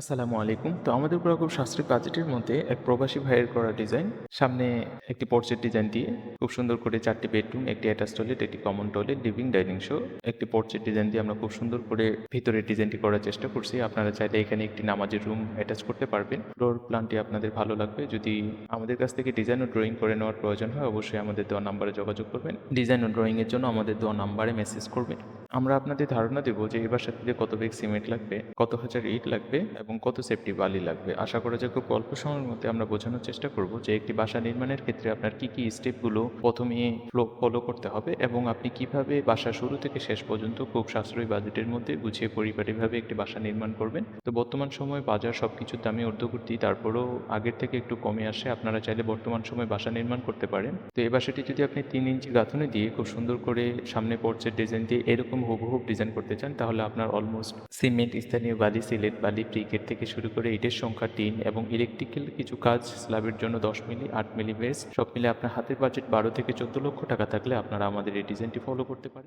আসসালামু আলাইকুম। তো আমাদের করা খুব সাশ্রয়ী বাজেটের মধ্যে এক প্রবাসী ভাইয়ের করা ডিজাইন। সামনে একটি পোর্চের ডিজাইন দিয়ে খুব সুন্দর করে চারটি বেডরুম একটি অ্যাটাচ টয়লেট একটি common toilet living dining show একটি পোর্চের ডিজাইন দিয়ে আমরা খুব সুন্দর করে ভিতরের ডিজাইনটি করার চেষ্টা করছি। আপনারা চাইলে এখানে একটি নামাজের রুম অ্যাটাচ করতে পারবেন। ফ্লোর প্ল্যানটি আপনাদের ভালো লাগবে। যদি আমাদের কাছ থেকে ডিজাইন ও ড্রয়িং করে নেওয়ার প্রয়োজন হয়, অবশ্যই আমাদের দেওয়া নাম্বারে যোগাযোগ করবেন। ডিজাইন ও ড্রয়িংয়ের জন্য আমাদের দেওয়া নাম্বারে মেসেজ করবেন। আমরা আপনাদের ধারণা দেবো যে এই বাসাটিতে কত বেগ সিমেন্ট লাগবে, কত হাজার ইট লাগবে এবং কত সেফটি বালি লাগবে। আশা করা যায় খুব অল্প সময়ের মধ্যে আমরা বোঝানোর চেষ্টা করব যে একটি বাসা নির্মাণের ক্ষেত্রে আপনার কি কি স্টেপগুলো প্রথমে ফলো করতে হবে এবং আপনি কীভাবে বাসা শুরু থেকে শেষ পর্যন্ত খুব সাশ্রয়ী বাজেটের মধ্যে গুছিয়ে পরিপাটিভাবে একটি বাসা নির্মাণ করবেন। তো বর্তমান সময়ে বাজার সব কিছুর দামে ঊর্ধ্বগতি, তারপরেও আগের থেকে একটু কমে আসে, আপনারা চাইলে বর্তমান সময়ে বাসা নির্মাণ করতে পারেন। তো এই বাসাটি যদি আপনি তিন ইঞ্চি গাঁথনে দিয়ে খুব সুন্দর করে সামনে পড়ছে ডিজাইন দিয়ে এরকম হুবহুব ডিজাইন করতে চান, তাহলে আপনার অলমোস্ট সিমেন্ট স্থানীয় বালি, সিলেট বালি ব্রিকেট থেকে শুরু করে ইটের সংখ্যা টিন এবং ইলেকট্রিক্যাল কিছু কাজ স্ল্যাবের জন্য দশ মিলি, আট মিলি বেস সব মিলে আপনার হাতের বাজেট বারো থেকে চোদ্দ লক্ষ টাকা থাকলে আপনারা আমাদের এই ডিজাইনটি ফলো করতে পারেন।